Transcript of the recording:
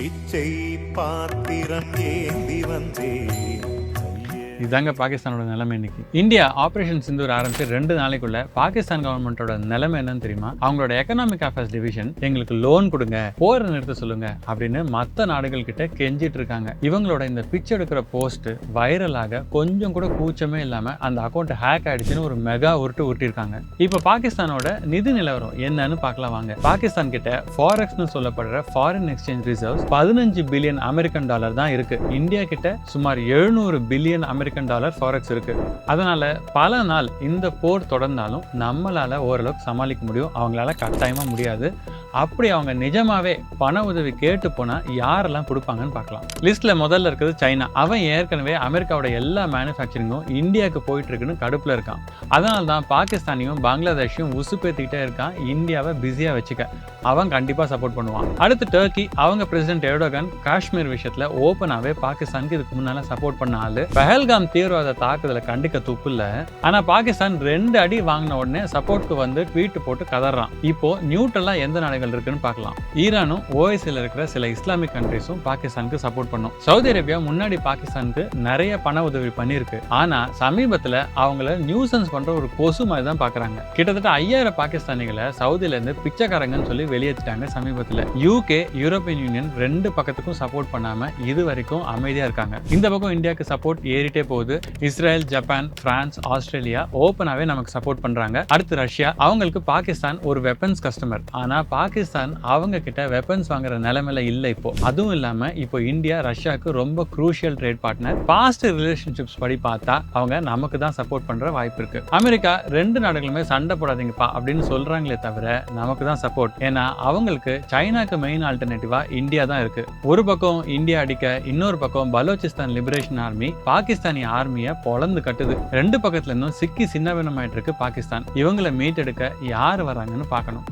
இச்சை பாத்திரம் ஏந்தி வந்தேன். இதுதாங்க பாகிஸ்தானோட நிலைமை இன்னைக்கு. இந்தியா ஆபரேஷன் சிந்தூர் ஆரம்பிச்சு ரெண்டு நாளைக்குள்ள பாகிஸ்தான் கவர்மெண்டோட நிலைமை என்னன்னு தெரியுமா? அவங்களோட எக்கனாமிக் அஃபேர்ஸ் டிவிஷன் எங்களுக்கு லோன் கொடுங்க போர் நிறுத்த சொல்லுங்க அப்படின்னு மற்ற நாடுகள் கிட்ட கெஞ்சிட்டு இருக்காங்க. இவங்களோட இந்த பிச்சை எடுக்கிற போஸ்ட் வைரலாக கொஞ்சம் கூட கூச்சமே இல்லாம அந்த அக்கௌண்ட் ஹேக் ஆயிடுச்சுன்னு ஒரு மெகா உருட்டு உருட்டிருக்காங்க இப்போ பாகிஸ்தானோட நிதி நிலவரம் என்னன்னு பார்க்கலாம் வாங்க. பாகிஸ்தான் கிட்ட ஃபாரெக்ஸ்னு சொல்லப்படுற ஃபாரின் எக்ஸ்சேஞ்ச் ரிசர்வ்ஸ் பதினஞ்சு பில்லியன் அமெரிக்கன் டாலர் தான் இருக்கு. இந்தியா கிட்ட சுமார் எழுநூறு பில்லியன் அமெரிக்க அமெரிக்கன் டாலர் ஃபாரெக்ஸ் இருக்கு. அதனால பல நாள் இந்த போர் தொடர்ந்தாலும் நம்மளால ஓரளவுக்கு சமாளிக்க முடியும். அவங்களால கட்டாயமா முடியாது. அப்படி அவங்க நிஜமாவே பண உதவி கேட்டு போனா யாரெல்லாம் கொடுப்பாங்கன்னு பார்க்கலாம். லிஸ்ட்ல முதல்ல இருக்கிறது சைனா. அவன் ஏற்கனவே அமெரிக்காவோட எல்லா மேனுஃபேக்சரிங்கும் இந்தியாவுக்கு போயிட்டு இருக்குன்னு கடுப்புல இருக்கான். அதனால தான் பாகிஸ்தானையும் பங்களாதேஷையும் உசுப்பேத்திக்கிட்டே இருக்கான். இந்தியாவை பிஸியா வச்சுக்க. அவன் கண்டிப்பா சப்போர்ட் பண்ணுவான். அடுத்து டர்க்கி. அவங்க பிரசிடென்ட் எர்டோகன் காஷ்மீர் விஷயத்துல ஓப்பனாகவே பாகிஸ்தானுக்கு இதுக்கு முன்னால சப்போர்ட் பண்ண ஆளு. பஹல்காம் தீவிரவாத தாக்குதலை கண்டிக்க துப்பு இல்ல. ஆனா பாகிஸ்தான் ரெண்டு அடி வாங்கின உடனே சப்போர்ட்டுக்கு வந்து ட்வீட் போட்டு கதறான். இப்போ நியூட்ரலா எந்த நாடுகள் இருக்குன்னு பார்க்கலாம். ஈரானும் ஓஎஸ்ல இருக்கிற சில இஸ்லாமிக் கண்ட்ரிஸும் பாகிஸ்தானுக்கு சப்போர்ட் பண்ணும். சவுதி அரேபியா முன்னாடி பாகிஸ்தானுக்கு நிறைய பண உதவி பண்ணியிருக்கு. ஆனா சமீபத்துல அவங்கள நியூசன்ஸ் பண்ற ஒரு கொசு மாதிரி தான் பாக்குறாங்க. கிட்டத்தட்ட ஐயாயிரம் பாகிஸ்தானிகளை சவுதியில இருந்து பிச்சைக்காரங்கன்னு சொல்லி வெளியேற்றிட்டாங்க சமீபத்துல. யூகே யூரோப்பியன் யூனியன் ரெண்டு பக்கத்துக்கும் சப்போர்ட் பண்ணாம இது வரைக்கும் அமைதியா இருக்காங்க. இந்த பக்கம் இந்தியாவுக்கு சப்போர்ட் ஏறிட்டே போகுது. இஸ்ரேல் ஜப்பான் பிரான்ஸ் ஆஸ்திரேலியா ஓப்பனாவே நமக்கு சப்போர்ட் பண்றாங்க. அடுத்து ரஷ்யா. அவங்களுக்கு பாகிஸ்தான் ஒரு வெப்பன்ஸ் கஸ்டமர் ஆனா பாகிஸ்தான் பாகிஸ்தான் அவங்க கிட்ட வெப்பன்ஸ் வாங்குற நிலைமையில இல்லை இப்போ. அதுவும் இல்லாம இப்போ இந்தியா ரஷ்யாவுக்கு ரொம்ப crucial trade partner past relationships படி பார்த்தா அவங்க நமக்கு தான் சப்போர்ட் பண்ற வாய்ப்பு இருக்கு. அமெரிக்கா ரெண்டு நாடுகளுமே சண்டை போடாதீங்கப்பா அப்படின்னு சொல்றாங்களே தவிர நமக்கு தான் சப்போர்ட் ஏன்னா அவங்களுக்கு சைனாக்கு மெயின் ஆல்டர்னேட்டிவா இந்தியா தான் இருக்கு. ஒரு பக்கம் இந்தியா அடிக்க இன்னொரு பக்கம் பலோச்சிஸ்தான் லிபரேஷன் ஆர்மி பாகிஸ்தானி ஆர்மியை பொழந்து கட்டுது. ரெண்டு பக்கத்துல இருந்தும் சிக்கி சின்னவனமாயிட்டு இருக்கு பாகிஸ்தான். இவங்களை மீட்டெடுக்க யார் வராங்கன்னு பார்க்கணும்.